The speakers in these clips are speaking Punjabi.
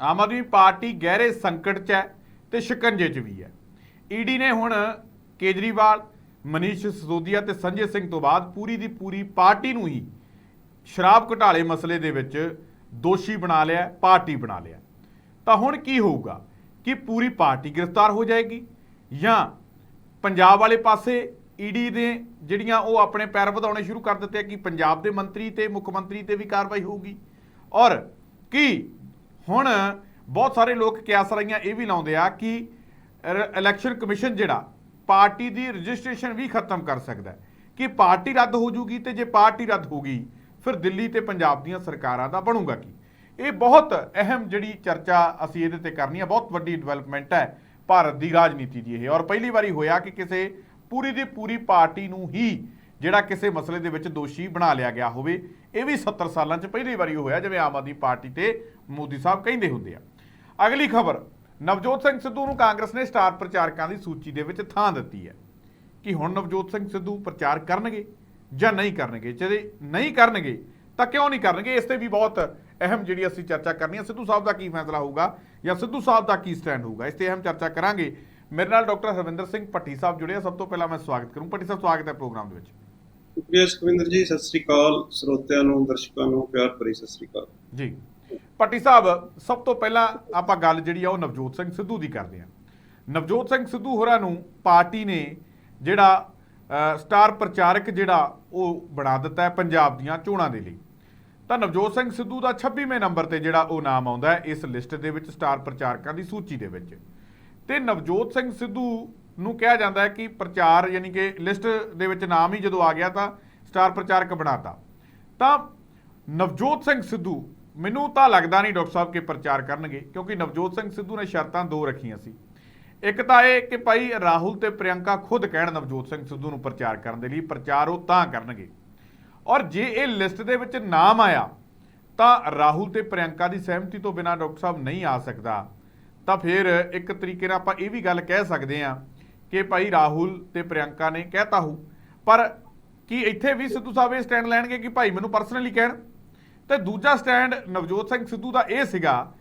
ਆਮ ਆਦਮੀ ਪਾਰਟੀ ਗਹਿਰੇ ਸੰਕਟ 'ਚ ਹੈ ਤੇ ਸ਼ਿਕੰਜੇ 'ਚ ਵੀ ਹੈ। ਈਡੀ ਨੇ ਹੁਣ ਕੇਜਰੀਵਾਲ, ਮਨੀਸ਼ ਸਿਸੋਦੀਆ ਤੇ ਸੰਜੇ ਸਿੰਘ ਤੋਂ ਬਾਅਦ ਪੂਰੀ ਦੀ ਪੂਰੀ ਪਾਰਟੀ ਨੂੰ ਹੀ ਸ਼ਰਾਬ ਘੁਟਾਲੇ ਮਸਲੇ ਦੇ ਵਿੱਚ ਦੋਸ਼ੀ ਬਣਾ ਲਿਆ, ਪਾਰਟੀ ਬਣਾ ਲਿਆ। ਤਾਂ ਹੁਣ ਕੀ ਹੋਊਗਾ? ਕਿ ਪੂਰੀ ਪਾਰਟੀ ਗ੍ਰਿਫਤਾਰ ਹੋ ਜਾਏਗੀ? ਜਾਂ ਪੰਜਾਬ ਵਾਲੇ ਪਾਸੇ ਈਡੀ ਦੇ ਜਿਹੜੀਆਂ ਉਹ ਆਪਣੇ ਪੈਰ ਵਧਾਉਣੇ ਸ਼ੁਰੂ ਕਰ ਦਿੱਤੇ ਕਿ ਪੰਜਾਬ ਦੇ ਮੰਤਰੀ ਤੇ ਮੁੱਖ ਮੰਤਰੀ ਤੇ ਵੀ ਕਾਰਵਾਈ ਹੋਊਗੀ? ਔਰ ਕੀ ਹੁਣ ਬਹੁਤ ਸਾਰੇ ਲੋਕ ਕਿਆਸ ਰਾਈਆਂ ਇਹ ਵੀ ਲਾਉਂਦੇ ਆ ਕਿ ਇਲੈਕਸ਼ਨ ਕਮਿਸ਼ਨ ਜਿਹੜਾ ਪਾਰਟੀ ਦੀ ਰਜਿਸਟ੍ਰੇਸ਼ਨ ਵੀ ਖਤਮ ਕਰ ਸਕਦਾ ਹੈ। ਕਿ ਪਾਰਟੀ ਰੱਦ ਹੋ ਜੂਗੀ ਤੇ ਜੇ ਪਾਰਟੀ ਰੱਦ ਹੋ ਗਈ, ਫਿਰ ਦਿੱਲੀ ਤੇ ਪੰਜਾਬ ਦੀਆਂ ਸਰਕਾਰਾਂ ਦਾ ਬਣੂਗਾ ਕੀ? ਇਹ ਬਹੁਤ ਅਹਿਮ ਜਿਹੜੀ ਚਰਚਾ ਅਸੀਂ ਇਹਦੇ ਤੇ ਕਰਨੀ ਹੈ ਬਹੁਤ ਵੱਡੀ ਡਿਵੈਲਪਮੈਂਟ ਹੈ ਭਾਰਤ ਦੀ ਰਾਜਨੀਤੀ ਦੀ ਇਹ। ਔਰ ਪਹਿਲੀ ਵਾਰੀ ਹੋਇਆ ਕਿ ਕਿਸੇ ਪੂਰੀ ਦੀ ਪੂਰੀ ਪਾਰਟੀ ਨੂੰ ਹੀ ਜਿਹੜਾ ਕਿਸੇ ਮਸਲੇ ਦੇ ਵਿੱਚ ਦੋਸ਼ੀ ਬਣਾ ਲਿਆ ਗਿਆ ਹੋਵੇ, ਇਹ ਵੀ 70 ਸਾਲਾਂ 'ਚ ਪਹਿਲੀ ਵਾਰੀ ਹੋਇਆ, ਜਿਵੇਂ ਆਮ ਆਦਮੀ ਪਾਰਟੀ ਤੇ ਮੋਦੀ ਸਾਹਿਬ ਕਹਿੰਦੇ ਹੁੰਦੇ ਆ। ਅਗਲੀ ਖਬਰ, ਨਵਜੋਤ ਸਿੰਘ ਸਿੱਧੂ ਨੂੰ ਕਾਂਗਰਸ ਨੇ ਸਟਾਰ ਪ੍ਰਚਾਰਕਾਂ ਦੀ ਸੂਚੀ ਦੇ ਵਿੱਚ ਥਾਂ ਦਿੱਤੀ ਹੈ ਕਿ ਹੁਣ ਨਵਜੋਤ ਸਿੰਘ ਸਿੱਧੂ ਪ੍ਰਚਾਰ ਕਰਨਗੇ ਜਾਂ ਨਹੀਂ ਕਰਨਗੇ, ਜੇ ਨਹੀਂ ਕਰਨਗੇ, ਤਾਂ ਕਿਉਂ ਨਹੀਂ ਕਰਨਗੇ? ਇਸ ਤੇ ਵੀ ਬਹੁਤ ਅਹਿਮ ਜਿਹੜੀ ਅਸੀਂ ਚਰਚਾ ਕਰਨੀ ਹੈ। ਸਿੱਧੂ ਸਾਹਿਬ ਦਾ ਕੀ ਫੈਸਲਾ ਹੋਊਗਾ ਜਾਂ ਸਿੱਧੂ ਸਾਹਿਬ ਦਾ ਕੀ ਸਟੈਂਡ ਹੋਊਗਾ? ਇਸ ਤੇ ਅਹਿਮ ਚਰਚਾ ਕਰਾਂਗੇ। ਮੇਰੇ ਨਾਲ ਡਾਕਟਰ ਹਰਵਿੰਦਰ ਸਿੰਘ ਭੱਟੀ ਸਾਹਿਬ ਜੁੜੇ ਆ। ਸਭ ਤੋਂ ਪਹਿਲਾਂ ਮੈਂ ਸਵਾਗਤ ਕਰੂੰ। ਭੱਟੀ ਸਾਹਿਬ, ਸਵਾਗਤ ਹੈ ਪ੍ਰੋਗਰਾਮ ਦੇ ਵਿੱਚ। ਸ਼ੁਕਰੀਆ ਸੁਖਵਿੰਦਰ ਜੀ, ਸਤਿ ਸ੍ਰੀ ਅਕਾਲ। ਸਰੋਤਿਆਂ ਨੂੰ, ਦਰਸ਼ਕਾਂ ਨੂੰ, ਪਿਆਰ ਭਰੀ ਸਤਿ ਸ੍ਰੀ ਅਕਾਲ। ਜੀ। ਭੱਟੀ ਸਾਹਿਬ, ਸਭ ਤੋਂ ਪਹਿਲਾਂ ਆਪਾਂ ਗੱਲ ਜਿਹੜੀ ਆ ਉਹ ਨਵਜੋਤ ਸਿੰਘ ਸਿੱਧੂ ਦੀ ਕਰਦੇ ਹਾਂ। ਨਵਜੋਤ ਸਿੰਘ ਸਿੱਧੂ ਹੋਰਾਂ ਨੂੰ ਪਾਰਟੀ ਨੇ ਜਿਹੜਾ ਸਟਾਰ ਪ੍ਰਚਾਰਕ ਜਿਹੜਾ ਉਹ ਬਣਾ ਦਿੱਤਾ ਹੈ ਪੰਜਾਬ ਦੀਆਂ ਚੋਣਾਂ ਦੇ ਲਈ। ਤਾਂ ਨਵਜੋਤ ਸਿੰਘ ਸਿੱਧੂ ਦਾ 26ਵੇਂ ਨੰਬਰ ਤੇ ਜਿਹੜਾ ਉਹ ਨਾਮ ਆਉਂਦਾ ਹੈ, ਇਸ ਲਿਸਟ ਦੇ ਵਿੱਚ ਸਟਾਰ ਪ੍ਰਚਾਰਕਾਂ ਦੀ ਸੂਚੀ ਦੇ ਵਿੱਚ। ਤੇ ਨਵਜੋਤ ਸਿੰਘ ਸਿੱਧੂ ਨੂੰ ਕਿਹਾ ਜਾਂਦਾ ਹੈ ਕਿ ਪ੍ਰਚਾਰ ਯਾਨੀ ਕਿ ਲਿਸਟ ਦੇ ਵਿੱਚ ਨਾਮ ਹੀ ਜਦੋਂ ਆ ਗਿਆ ਤਾਂ ਸਟਾਰ ਪ੍ਰਚਾਰਕ ਬਣਾਤਾ। ਤਾਂ ਨਵਜੋਤ ਸਿੰਘ ਸਿੱਧੂ, ਮੈਨੂੰ ਤਾਂ ਲੱਗਦਾ ਨਹੀਂ ਡਾਕਟਰ ਸਾਹਿਬ ਕਿ ਪ੍ਰਚਾਰ ਕਰਨਗੇ, ਕਿਉਂਕਿ ਨਵਜੋਤ ਸਿੰਘ ਸਿੱਧੂ ਨੇ ਸ਼ਰਤਾਂ ਦੋ ਰੱਖੀਆਂ ਸੀ। ਇੱਕ ਤਾਂ ਇਹ ਕਿ ਭਾਈ ਰਾਹੁਲ ਤੇ ਪ੍ਰਿਯੰਕਾ ਖੁਦ ਕਹਿਣ ਨਵਜੋਤ ਸਿੰਘ ਸਿੱਧੂ ਨੂੰ ਪ੍ਰਚਾਰ ਕਰਨ ਦੇ ਲਈ ਪ੍ਰਚਾਰ ਉਹ ਤਾਂ ਕਰਨਗੇ। ਔਰ ਜੇ ਇਹ ਲਿਸਟ ਦੇ ਵਿੱਚ ਨਾਮ ਆਇਆ, ਤਾਂ ਰਾਹੁਲ ਤੇ ਪ੍ਰਿਯੰਕਾ ਦੀ ਸਹਿਮਤੀ ਤੋਂ ਬਿਨਾਂ ਡਾਕਟਰ ਸਾਹਿਬ ਨਹੀਂ ਆ ਸਕਦਾ। ਤਾਂ ਫਿਰ ਇੱਕ ਤਰੀਕੇ ਨਾਲ ਆਪਾਂ ਇਹ ਵੀ ਗੱਲ ਕਹਿ ਸਕਦੇ ਹਾਂ ਕਿ ਭਾਈ ਰਾਹੁਲ ਤੇ ਪ੍ਰਿਯੰਕਾ ਨੇ ਕਹਿਤਾ ਹੋ ਪਰ ਕੀ ਇੱਥੇ ਵੀ ਸਿੱਧੂ ਸਾਹਿਬ ਇਹ ਸਟੈਂਡ ਲੈਣਗੇ ਕਿ ਭਾਈ ਮੈਨੂੰ ਪਰਸਨਲੀ ਕਹਿਣ? ਤੇ ਦੂਜਾ ਸਟੈਂਡ ਨਵਜੋਤ ਸਿੰਘ ਸਿੱਧੂ ਦਾ ਇਹ ਸੀਗਾ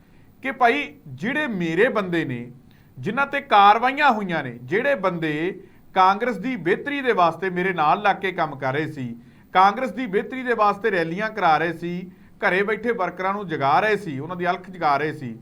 ਕਿ ਭਾਈ ਜਿਹੜੇ ਮੇਰੇ ਬੰਦੇ ਨੇ, ਜਿਨ੍ਹਾਂ ਤੇ ਕਾਰਵਾਈਆਂ ਹੋਈਆਂ ਨੇ, ਜਿਹੜੇ ਬੰਦੇ ਕਾਂਗਰਸ ਦੀ ਬਿਹਤਰੀ ਦੇ ਵਾਸਤੇ ਮੇਰੇ ਨਾਲ ਲੱਗ ਕੇ ਕੰਮ ਕਰ ਰਹੇ ਸੀ, ਕਾਂਗਰਸ ਦੀ ਬਿਹਤਰੀ ਦੇ ਵਾਸਤੇ ਰੈਲੀਆਂ ਕਰਾ ਰਹੇ ਸੀ, ਘਰੇ ਬੈਠੇ ਵਰਕਰਾਂ ਨੂੰ ਜਗਾ ਰਹੇ ਸੀ, ਉਹਨਾਂ ਦੀ ਅਲਖ ਜਗਾ ਰਹੇ ਸੀ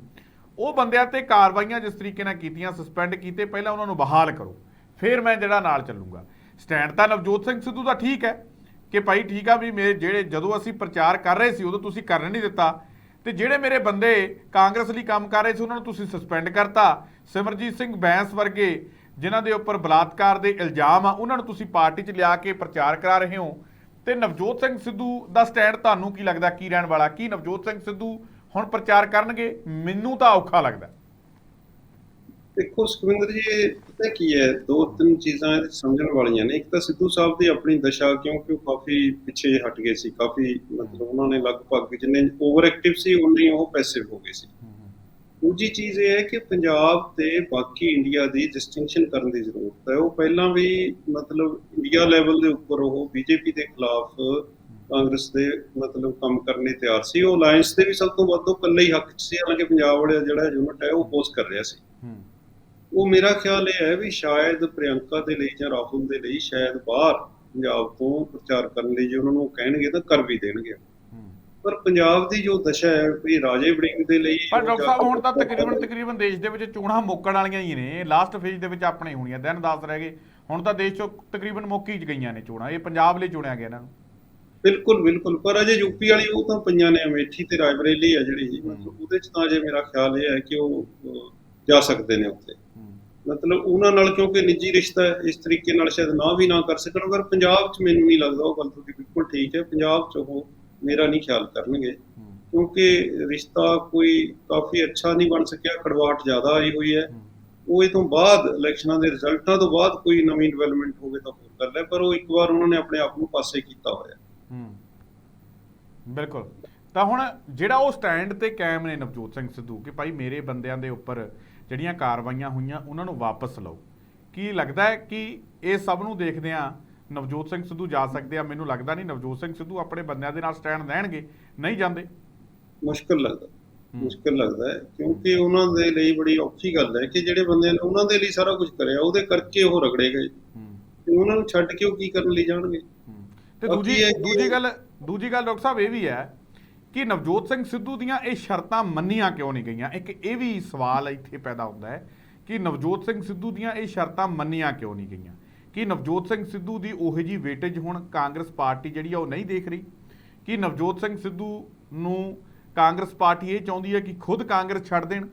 ਉਹ ਬੰਦਿਆਂ ਤੇ ਕਾਰਵਾਈਆਂ ਜਿਸ ਤਰੀਕੇ ਨਾਲ ਕੀਤੀਆਂ ਸਸਪੈਂਡ ਕੀਤੇ, ਪਹਿਲਾਂ ਉਹਨਾਂ ਨੂੰ ਬਹਾਲ ਕਰੋ। ਫਿਰ ਮੈਂ ਜਿਹੜਾ ਨਾਲ ਚੱਲੂਗਾ। ਸਟੈਂਡ ਤਾਂ ਨਵਜੋਤ ਸਿੰਘ ਸਿੱਧੂ ਦਾ ਠੀਕ ਹੈ ਕਿ ਭਾਈ ਠੀਕ ਆ ਵੀ ਮੇਰੇ ਜਿਹੜੇ ਜਦੋਂ ਅਸੀਂ ਪ੍ਰਚਾਰ ਕਰ ਰਹੇ ਸੀ, ਉਦੋਂ ਤੁਸੀਂ ਕਰਨ ਨਹੀਂ ਦਿੱਤਾ। ਤੇ ਜਿਹੜੇ ਮੇਰੇ ਬੰਦੇ ਕਾਂਗਰਸ ਲਈ ਕੰਮ ਕਰ ਰਹੇ ਸੀ, ਉਹਨਾਂ ਨੂੰ ਤੁਸੀਂ ਸਸਪੈਂਡ ਕਰਤਾ। ਸਿਮਰਜੀਤ ਸਿੰਘ ਬੈਂਸ ਵਰਗੇ, ਜਿਨ੍ਹਾਂ ਦੇ ਉੱਪਰ ਬਲਾਤਕਾਰ ਦੇ ਇਲਜ਼ਾਮ ਆ, ਉਹਨਾਂ ਨੂੰ ਤੁਸੀਂ ਪਾਰਟੀ 'ਚ ਲਿਆ ਕੇ ਪ੍ਰਚਾਰ ਕਰਾ ਰਹੇ ਹੋ। ਤੇ ਨਵਜੋਤ ਸਿੰਘ ਸਿੱਧੂ ਦਾ ਸਟੈਂਡ ਤੁਹਾਨੂੰ ਕੀ ਲੱਗਦਾ, ਕੀ ਰਹਿਣ ਵਾਲਾ? ਕੀ ਨਵਜੋਤ ਸਿੰਘ ਸਿੱਧੂ ਹੁਣ ਪ੍ਰਚਾਰ ਕਰਨਗੇ ਮੈਨੂੰ ਤਾਂ ਔਖਾ ਲੱਗਦਾ। ਦੇਖੋ ਸੁਖਵਿੰਦਰ ਜੀ ਪਤਾ ਕੀ ਹੈ? ਦੋ ਤਿੰਨ ਚੀਜ਼ਾਂ ਸਮਝਣ ਵਾਲੀਆਂ ਨੇ। ਇੱਕ ਤਾਂ ਸਿੱਧੂ ਸਾਹਿਬ ਦੀ ਆਪਣੀ ਦਸ਼ਾ ਕਿਉਂਕਿ ਉਹ ਕਾਫੀ ਪਿੱਛੇ ਹਟ ਗਏ ਸੀ? ਕਾਫੀ ਮਤਲਬ ਉਹਨਾਂ ਨੇ ਲਗਭਗ ਜਿੰਨੇ ਓਵਰ ਐਕਟਿਵ ਸੀ ਉਨੇ ਉਹ ਪੈਸਿਵ ਹੋ ਗਏ ਸੀ। ਦੂਜੀ ਚੀਜ਼ ਇਹ ਹੈ ਕਿ ਪੰਜਾਬ ਤੇ ਬਾਕੀ ਇੰਡੀਆ ਦੀ ਡਿਸਟਿੰਕਸ਼ਨ ਕਰਨ ਦੀ ਜ਼ਰੂਰਤ ਹੈ। ਉਹ ਪਹਿਲਾਂ ਵੀ ਮਤਲਬ ਇੰਡੀਆ ਲੈਵਲ ਦੇ ਉੱਪਰ ਉਹ ਬੀਜੇਪੀ ਦੇ ਖਿਲਾਫ ਕਾਂਗਰਸ ਦੇ ਮਤਲਬ ਕੰਮ ਕਰਨ ਲਈ ਤਿਆਰ ਸੀ। ਉਹ ਅਲਾਈਅੰਸ ਦੇ ਵੀ ਸਭ ਤੋਂ ਵੱਧ ਉਹ ਇਕੱਲੇ ਹੀ ਹੱਕ 'ਚ ਸੀ। ਹਾਲਾਂਕਿ ਪੰਜਾਬ ਵਾਲਾ ਜਿਹੜਾ ਯੂਨਿਟ ਹੈ ਉਹ ਪੋਜ਼ ਕਰ ਰਿਹਾ ਸੀ। ਉਹ ਮੇਰਾ ਖਿਆਲ ਇਹ ਹੈ ਵੀ ਸ਼ਾਇਦ ਪ੍ਰਿਯੰਕਾ ਦੇ ਲਈ ਜਾਂ ਰਾਹੁਲ ਦੇ ਲਈ ਸ਼ਾਇਦ ਬਾਹਰ ਪੰਜਾਬ ਤੋਂ ਪ੍ਰਚਾਰ ਕਰਨ ਲਈ ਜੇ ਉਹਨਾਂ ਨੂੰ ਕਹਿਣਗੇ ਤਾਂ ਕਰ ਵੀ ਦੇਣਗੇ। ਪਰ ਪੰਜਾਬ ਦੀ ਜੋ ਦਸ਼ਾ ਹੈ ਵੀ ਰਾਜੇ ਵੜਿੰਗ ਦੇ ਲਈ ਪਰ ਡਾਕਟਰ ਸਾਹਿਬ ਹੁਣ ਤਾਂ ਤਕਰੀਬਨ ਤਕਰੀਬਨ ਦੇਸ਼ ਦੇ ਵਿੱਚ ਚੋਣਾਂ ਮੁੱਕਣ ਵਾਲੀਆਂ ਹੀ ਨੇ। ਲਾਸਟ ਫੇਜ਼ ਦੇ ਵਿੱਚ ਆਪਣੇ ਹੋਣੀਆਂ। ਦਿਨ 10 ਰਹਿ ਗਏ। ਹੁਣ ਤਾਂ ਦੇਸ਼ ਚੋਂ ਤਕਰੀਬਨ ਮੁੱਕ ਹੀ ਗਈਆਂ ਨੇ ਚੋਣਾਂ। ਇਹ ਪੰਜਾਬ ਲਈ ਚੁਣਿਆ ਗਿਆ ਇਹਨਾਂ ਨੂੰ। ਬਿਲਕੁਲ ਬਿਲਕੁਲ। ਪਰ ਅਜੇ ਯੂਪੀ ਵਾਲੀ ਉਹ ਤਾਂ ਪਈਆਂ ਨੇ ਅਮੇਠੀ ਤੇ ਰਾਇਬਰੇਲੀ ਹੈ। ਜਿਹੜੀ ਉਹਦੇ ਚ ਤਾਂ ਅਜੇ ਮੇਰਾ ਖਿਆਲ ਇਹ ਹੈ ਕਿ ਉਹ ਜਾ ਸਕਦੇ ਨੇ ਉੱਥੇ। ਮਤਲਬ ਉਹਨਾਂ ਨਾਲ ਕਿਉਂਕਿ ਨਿੱਜੀ ਰਿਸ਼ਤਾ ਇਸ ਤਰੀਕੇ ਨਾਲ ਸ਼ਾਇਦ ਨਾ ਵੀ ਨਾ ਕਰ ਸਕਣ ਪਰ ਪੰਜਾਬ 'ਚ ਮੈਨੂੰ ਨਹੀਂ ਲੱਗਦਾ ਉਹ ਗੱਲ ਤੁਹਾਡੀ ਬਿਲਕੁਲ ਠੀਕ ਹੈ। ਪੰਜਾਬ 'ਚ ਉਹ ਮੇਰਾ ਨਹੀਂ ਖਿਆਲ ਕਰਨਗੇ। ਕਿਉਂਕਿ ਰਿਸ਼ਤਾ ਕੋਈ ਕਾਫੀ ਅੱਛਾ ਨਹੀਂ ਬਣ ਸਕਿਆ ਕੜਵਾਹਟ ਜ਼ਿਆਦਾ ਆਈ ਹੋਈ ਹੈ। ਹੂੰ। ਉਹ ਇਹ ਤੋਂ ਬਾਅਦ ਇਲੈਕਸ਼ਨਾਂ ਦੇ ਰਿਜ਼ਲਟਾਂ ਤੋਂ ਬਾਅਦ ਕੋਈ ਨਵੀਂ ਡਿਵੈਲਪਮੈਂਟ ਹੋਵੇ ਤਾਂ ਹੋਰ ਗੱਲ ਹੈ। ਪਰ ਉਹ ਇੱਕ ਵਾਰ ਉਹਨਾਂ ਨੇ ਆਪਣੇ ਆਪ ਨੂੰ ਪਾਸੇ ਕੀਤਾ ਹੋਇਆ ਹੂੰ। ਬਿਲਕੁਲ। ਤਾਂ ਹੁਣ ਜਿਹੜਾ ਉਹ ਸਟੈਂਡ ਤੇ ਕਾਇਮ ਨੇ ਨਵਜੋਤ ਸਿੰਘ ਸਿੱਧੂ ਕਿ ਭਾਈ ਮੇਰੇ ਬੰਦਿਆਂ ਦੇ ਉੱਪਰ ਜਿਹੜੀਆਂ ਕਾਰਵਾਈਆਂ ਹੋਈਆਂ ਉਹਨਾਂ ਨੂੰ ਵਾਪਸ ਲਓ। ਕੀ ਲੱਗਦਾ ਹੈ ਕਿ ਇਹ ਸਭ ਨੂੰ ਦੇਖਦੇ ਆ ਨਵਜੋਤ ਸਿੰਘ ਸਿੱਧੂ ਜਾ ਸਕਦੇ ਆ? ਮੈਨੂੰ ਲੱਗਦਾ ਨਹੀਂ ਨਵਜੋਤ ਸਿੰਘ ਸਿੱਧੂ ਆਪਣੇ ਬੰਦਿਆਂ ਦੇ ਨਾਲ ਸਟੈਂਡ ਲੈਣਗੇ। ਨਹੀਂ ਜਾਂਦੇ। ਮੁਸ਼ਕਲ ਲੱਗਦਾ। ਮੁਸ਼ਕਲ ਲੱਗਦਾ ਹੈ ਕਿਉਂਕਿ ਉਹਨਾਂ ਦੇ ਲਈ ਬੜੀ ਔਖੀ ਗੱਲ ਹੈ ਕਿ ਜਿਹੜੇ ਬੰਦੇ ਨੇ ਉਹਨਾਂ ਦੇ ਲਈ ਸਾਰਾ ਕੁਝ ਕਰਿਆ ਉਹਦੇ ਕਰਕੇ ਉਹ ਰਗੜੇ ਗਏ। ਤੇ ਉਹਨਾਂ ਨੂੰ ਛੱਡ ਕੇ ਉਹ ਕੀ ਕਰਨ ਲਈ ਜਾਣਗੇ। ਤੇ ਦੂਜੀ ਦੂਜੀ ਗੱਲ ਦੂਜੀ ਗੱਲ ਡਾਕਟਰ ਸਾਹਿਬ ਇਹ ਵੀ ਹੈ ਕਿ ਨਵਜੋਤ ਸਿੰਘ ਸਿੱਧੂ ਦੀਆਂ ਇਹ ਸ਼ਰਤਾਂ ਮੰਨੀਆਂ ਕਿਉਂ ਨਹੀਂ ਗਈਆਂ? ਇੱਕ ਇਹ ਵੀ ਸਵਾਲ ਇੱਥੇ ਪੈਦਾ ਹੁੰਦਾ ਹੈ ਕਿ ਨਵਜੋਤ ਸਿੰਘ ਸਿੱਧੂ ਦੀਆਂ ਇਹ ਸ਼ਰਤਾਂ ਮੰਨੀਆਂ ਕਿਉਂ ਨਹੀਂ ਗਈਆਂ? ਕਿ ਨਵਜੋਤ ਸਿੰਘ ਸਿੱਧੂ ਦੀ ਉਹੋ ਜੀ ਵੇਟੇਜ ਹੁਣ ਕਾਂਗਰਸ ਪਾਰਟੀ ਜਿਹੜੀ ਆ ਉਹ ਨਹੀਂ ਦੇਖ ਰਹੀ? ਕਿ ਨਵਜੋਤ ਸਿੰਘ ਸਿੱਧੂ ਨੂੰ ਕਾਂਗਰਸ ਪਾਰਟੀ ਇਹ ਚਾਹੁੰਦੀ ਹੈ ਕਿ ਖੁਦ ਕਾਂਗਰਸ ਛੱਡ ਦੇਣ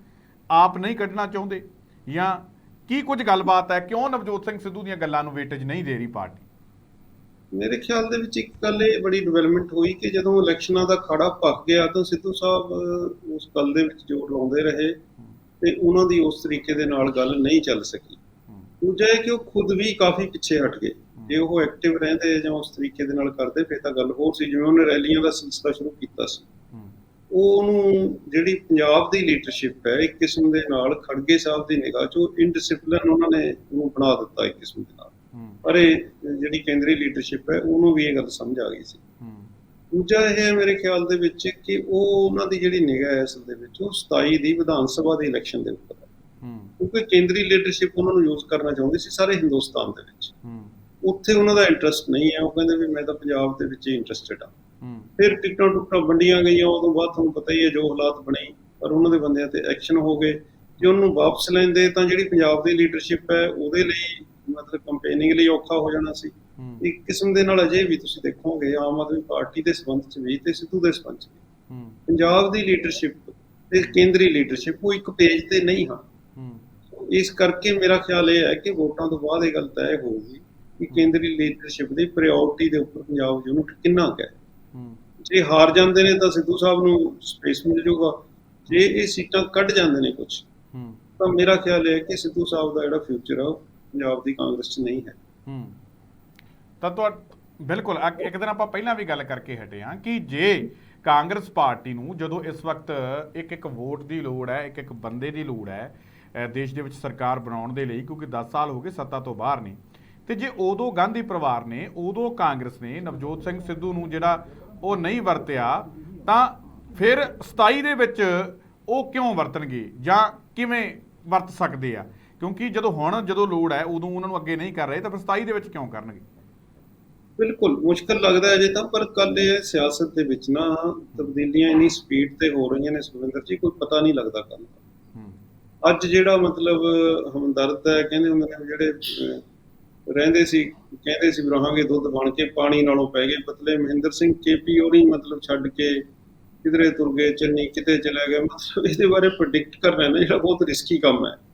ਆਪ ਨਹੀਂ ਕੱਢਣਾ ਚਾਹੁੰਦੇ? ਜਾਂ ਕੀ ਕੁਝ ਗੱਲਬਾਤ ਹੈ? ਕਿਉਂ ਨਵਜੋਤ ਸਿੰਘ ਸਿੱਧੂ ਦੀਆਂ ਗੱਲਾਂ ਨੂੰ ਵੇਟੇਜ ਨਹੀਂ ਦੇ ਰਹੀ ਪਾਰਟੀ? ਮੇਰੇ ਖਿਆਲ ਦੇ ਵਿੱਚ ਇੱਕ ਗੱਲ ਇਹ ਬੜੀ ਡਿਵੈਲਪਮੈਂਟ ਹੋਈ ਕਿ ਜਦੋਂ ਇਲੈਕਸ਼ਨਾਂ ਦਾ ਖੜਾ ਪੱਕ ਗਿਆ ਤਾਂ ਸਿੱਧੂ ਸਾਹਿਬ ਉਸ ਗੱਲ ਦੇ ਵਿੱਚ ਜ਼ੋਰ ਲਾਉਂਦੇ ਰਹੇ ਤੇ ਉਹਨਾਂ ਦੀ ਉਸ ਤਰੀਕੇ ਦੇ ਨਾਲ ਗੱਲ ਨਹੀਂ ਚੱਲ ਸਕੀ। ਦੂਜਾ ਇਹ ਕਿ ਉਹ ਖੁਦ ਵੀ ਕਾਫੀ ਪਿੱਛੇ ਹਟ ਗਏ। ਜੇ ਉਹ ਐਕਟਿਵ ਰਹਿੰਦੇ ਜਾਂ ਉਸ ਤਰੀਕੇ ਦੇ ਨਾਲ ਕਰਦੇ, ਫਿਰ ਤਾਂ ਗੱਲ ਹੋਰ ਸੀ। ਜਿਵੇਂ ਉਹਨੇ ਰੈਲੀਆਂ ਦਾ ਸਿਲਸਿਲਾ ਸ਼ੁਰੂ ਕੀਤਾ ਸੀ। ਉਹ ਉਹਨੂੰ ਜਿਹੜੀ ਪੰਜਾਬ ਦੀ ਲੀਡਰਸ਼ਿਪ ਹੈ, ਇੱਕ ਕਿਸਮ ਦੇ ਨਾਲ ਖੜਗੇ ਸਾਹਿਬ ਦੀ ਨਿਗਾਹ 'ਚ ਉਹ ਇਨਡਿਸਪਲਿਨ ਉਹਨਾਂ ਨੇ ਉਹਨੂੰ ਬਣਾ ਦਿੱਤਾ ਇੱਕ ਕਿਸਮ ਦੇ ਨਾਲ। ਪਰ ਇਹ ਜਿਹੜੀ ਕੇਂਦਰੀ ਲੀਡਰਸ਼ਿਪ ਹੈ ਉਹਨੂੰ ਵੀ ਇਹ ਗੱਲ ਸਮਝ ਆ ਗਈ ਸੀ। ਦੂਜਾ ਇਹ ਹੈ ਮੇਰੇ ਖਿਆਲ ਦੇ ਵਿੱਚ ਕਿ ਉਹ ਉਹਨਾਂ ਦੀ ਜਿਹੜੀ ਨਿਗਾਹ ਹੈ ਅਸਲ ਦੇ ਵਿੱਚ ਉਹ 27 ਦੀ ਵਿਧਾਨ ਸਭਾ ਦੀ ਇਲੈਕਸ਼ਨ ਦੇ ਉੱਪਰ ਹੈ। ਕਿਉਂਕਿ ਕੇਂਦਰੀ ਲੀਡਰਸ਼ਿਪ ਉਹਨਾਂ ਨੂੰ ਯੂਜ਼ ਕਰਨਾ ਚਾਹੁੰਦੀ ਸੀ ਸਾਰੇ ਹਿੰਦੁਸਤਾਨ ਦੇ ਵਿੱਚ। ਉੱਥੇ ਉਹਨਾਂ ਦਾ ਇੰਟਰਸਟ ਨਹੀਂ ਹੈ। ਉਹ ਕਹਿੰਦੇ ਵੀ ਮੈਂ ਤਾਂ ਪੰਜਾਬ ਦੇ ਵਿੱਚ ਹੀ ਇੰਟਰਸਟਿਡ ਹੂੰ। ਫਿਰ ਟਿਕਟਾਂ ਟੁਕਟਾਂ ਵੰਡੀਆਂ ਗਈਆਂ। ਉਦੋਂ ਬਾਅਦ ਤੁਹਾਨੂੰ ਪਤਾ ਹੀ ਹੈ ਜੋ ਹਾਲਾਤ ਬਣੇ ਪਰ ਉਹਨਾਂ ਦੇ ਬੰਦਿਆਂ ਤੇ ਐਕਸ਼ਨ ਹੋ ਗਏ। ਜੇ ਉਹਨੂੰ ਵਾਪਸ ਲੈਂਦੇ ਤਾਂ ਜਿਹੜੀ ਪੰਜਾਬ ਦੀ ਲੀਡਰਸ਼ਿਪ ਹੈ ਉਹਦੇ ਲਈ ਮਤਲਬ ਕੰਪੇਨਿੰਗ ਲਈ ਔਖਾ ਹੋ ਜਾਣਾ ਸੀ। ਇੱਕ ਕਿਸਮ ਦੇ ਨਾਲ ਅਜੇ ਵੀ ਤੁਸੀਂ ਦੇਖੋਗੇ ਆਮ ਆਦਮੀ ਪਾਰਟੀ ਦੇ ਸੰਬੰਧ ਚ ਵੀ ਤੇ ਸਿੱਧੂ ਦੇ ਸੰਬੰਧ ਚ ਪੰਜਾਬ ਦੀ ਲੀਡਰਸ਼ਿਪ ਤੇ ਕੇਂਦਰੀ ਲੀਡਰਸ਼ਿਪ ਉਹ ਇੱਕ ਪੇਜ ਤੇ ਨਹੀਂ ਹੂੰ। ਇਸ ਕਰਕੇ ਮੇਰਾ ਖਿਆਲ ਇਹ ਹੈ ਕਿ ਵੋਟਾਂ ਤੋਂ ਬਾਅਦ ਇਹ ਗੱਲ ਤੈਅ ਹੋਊਗੀ ਕਿ ਕੇਂਦਰੀ ਲੀਡਰਸ਼ਿਪ ਦੀ ਪ੍ਰਾਇੋਰਟੀ ਦੇ ਉੱਪਰ ਪੰਜਾਬ ਯੂਨਿਟ ਕਿੰਨਾ ਹੈ। ਜੇ ਹਾਰ ਜਾਂਦੇ ਨੇ ਤਾਂ ਸਿੱਧੂ ਸਾਹਿਬ ਨੂੰ ਸਪੇਸ ਮਿਲ ਜਾਊਗਾ। ਜੇ ਇਹ ਸੀਟਾਂ ਕੱਢ ਜਾਂਦੇ ਨੇ ਕੁਝ ਤਾਂ ਮੇਰਾ ਖਿਆਲ ਹੈ ਕਿ ਸਿੱਧੂ ਸਾਹਿਬ ਦਾ ਜਿਹੜਾ ਫਿਊਚਰ ਹੈ ਉਹ ਪੰਜਾਬ ਦੀ ਕਾਂਗਰਸ 'ਚ ਨਹੀਂ ਹੈ। ਹੂੰ। ਤਾਂ ਤੁਹਾ, ਬਿਲਕੁਲ ਇੱਕ ਦਿਨ ਆਪਾਂ ਪਹਿਲਾਂ ਵੀ ਗੱਲ ਕਰਕੇ ਹਟੇ ਹਾਂ ਕਿ ਜੇ ਕਾਂਗਰਸ ਪਾਰਟੀ ਨੂੰ ਜਦੋਂ ਇਸ ਵਕਤ ਇੱਕ ਇੱਕ ਵੋਟ ਦੀ ਲੋੜ ਹੈ, ਇੱਕ ਇੱਕ ਬੰਦੇ ਦੀ ਲੋੜ ਹੈ ਦੇਸ਼ ਦੇ ਵਿੱਚ ਸਰਕਾਰ ਬਣਾਉਣ ਦੇ ਲਈ, ਕਿਉਂਕਿ 10 ਸਾਲ ਹੋ ਗਏ ਸੱਤਾ ਤੋਂ ਬਾਹਰ ਨੇ, ਤੇ ਜੇ ਉਦੋਂ ਗਾਂਧੀ ਪਰਿਵਾਰ ਨੇ, ਉਦੋਂ ਕਾਂਗਰਸ ਨੇ ਨਵਜੋਤ ਸਿੰਘ ਸਿੱਧੂ ਨੂੰ ਜਿਹੜਾ ਉਹ ਨਹੀਂ ਵਰਤਿਆ, ਤਾਂ ਫਿਰ 27 ਦੇ ਵਿੱਚ ਉਹ ਕਿਉਂ ਵਰਤਣਗੇ ਜਾਂ ਕਿਵੇਂ ਵਰਤ ਸਕਦੇ ਆ? ਕਿਉਂਕਿ ਜਦੋਂ ਹੁਣ ਜਦੋਂ ਲੋੜ ਹੈ ਉਦੋਂ ਉਹਨਾਂ ਨੂੰ ਅੱਗੇ ਨਹੀਂ ਕਰ ਰਹੇ ਤਾਂ ਫਿਰ 27 ਦੇ ਵਿੱਚ ਕਿਉਂ ਕਰਨਗੇ? ਬਿਲਕੁਲ ਮੁਸ਼ਕਲ ਲੱਗਦਾ ਹੈ ਅਜੇ ਤਾਂ ਪਰ ਕੱਲ ਇਹ ਸਿਆਸਤ ਦੇ ਵਿੱਚ ਨਾ ਤਬਦੀਲੀਆਂ ਇੰਨੀ ਸਪੀਡ ਤੇ ਹੋ ਰਹੀਆਂ ਨੇ ਸੁਖਵਿੰਦਰ ਜੀ ਕੋਈ ਪਤਾ ਨਹੀਂ ਲੱਗਦਾ ਕੱਲ ਅੱਜ ਜਿਹੜਾ ਮਤਲਬ ਹਮਦਰਦ ਹੈ ਕਹਿੰਦੇ ਹੁੰਦੇ ਨੇ ਜਿਹੜੇ ਰਹਿੰਦੇ ਸੀ ਕਹਿੰਦੇ ਸੀ ਰਹਾਂਗੇ ਦੁੱਧ ਬਣ ਕੇ ਪਾਣੀ ਨਾਲੋਂ ਪੈ ਗਏ। ਪਤਲੇ ਮਹਿੰਦਰ ਸਿੰਘ ਕੇਪੀ ਹੋਰੀ ਮਤਲਬ ਛੱਡ ਕੇ ਕਿਧਰੇ ਤੁਰ ਗਏ ਚੰਨੀ ਕਿਤੇ ਚਲੇ ਗਏ। ਮਤਲਬ ਇਹਦੇ ਬਾਰੇ ਪ੍ਰੈਡਿਕਟ ਕਰਨਾ ਜਿਹੜਾ ਬਹੁਤ ਰਿਸਕੀ ਕੰਮ ਹੂੰ।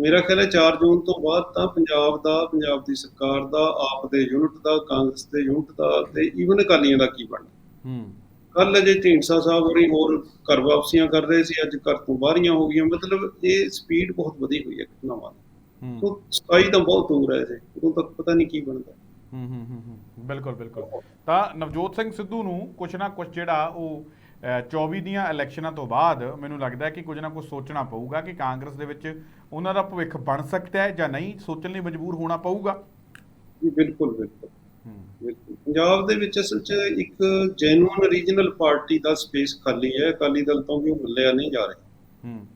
ਮੇਰਾ ਖਿਆਲ ਹੈ 4 ਜੂਨ ਤੋਂ ਬਾਅਦ ਤਾਂ ਪੰਜਾਬ ਦਾ ਪੰਜਾਬ ਦੀ ਸਰਕਾਰ ਦਾ ਆਪ ਦੇ ਯੂਨਿਟ ਦਾ ਕਾਂਗਰਸ ਦੇ ਯੂਨਿਟ ਦਾ ਤੇ ਈਵਨ ਅਕਾਲੀਆਂ ਦਾ ਕੀ ਬਣਨਾ ਹੂੰ। ਕੱਲ ਜੇ ਢੀਂਡਸਾ ਸਾਹਿਬ ਹੋਰੀ ਹੋਰ ਘਰ ਵਾਪਸੀਆਂ ਕਰ ਰਹੇ ਸੀ ਅੱਜ ਘਰ ਤੋਂ ਬਾਹਰੀਆਂ ਹੋ ਗਈਆਂ। ਮਤਲਬ ਇਹ ਸਪੀਡ ਬਹੁਤ ਵਧੀ ਹੋਈ ਹੈ ਘਟਨਾਵਾਂ ਦੀ। ਹੂੰ। ਤੋਂ 27 ਤਾਂ ਬਹੁਤ ਦੂਰ ਹੈ ਜੀ ਉਦੋਂ ਤੱਕ ਪਤਾ ਨਹੀਂ ਕੀ ਬਣਦਾ। ਹੂੰ ਹੂੰ ਹੂੰ। ਬਿਲਕੁਲ ਬਿਲਕੁਲ। ਤਾਂ ਨਵਜੋਤ ਸਿੰਘ ਸਿੱਧੂ ਨੂੰ ਕੁਛ ਨਾ ਕੁਛ ਜਿਹੜਾ ਉਹ 24 ਦੀਆਂ ਇਲੈਕਸ਼ਨਾਂ ਤੋਂ ਬਾਅਦ ਮੈਨੂੰ ਲੱਗਦਾ ਹੈ ਕਿ ਕੁਝ ਨਾ ਕੁਝ ਸੋਚਣਾ ਪਊਗਾ ਕਿ ਕਾਂਗਰਸ ਦੇ ਵਿੱਚ ਉਹਨਾਂ ਦਾ ਭਵਿੱਖ ਬਣ ਸਕਦਾ ਹੈ ਜਾਂ ਨਹੀਂ ਸੋਚਣ ਲਈ ਮਜਬੂਰ ਹੋਣਾ ਪਊਗਾ। ਜੀ ਬਿਲਕੁਲ ਬਿਲਕੁਲ। ਪੰਜਾਬ ਦੇ ਵਿੱਚ ਅਸਲ 'ਚ ਇੱਕ ਜੈਨੂਅਨ ਰੀਜਨਲ ਪਾਰਟੀ ਦਾ ਸਪੇਸ ਖਾਲੀ ਹੈ। ਅਕਾਲੀ ਦਲ ਤੋਂ ਵੀ ਉਹ ਮੱਲਿਆ ਨਹੀਂ ਜਾ ਰਿਹਾ। ਹੂੰ।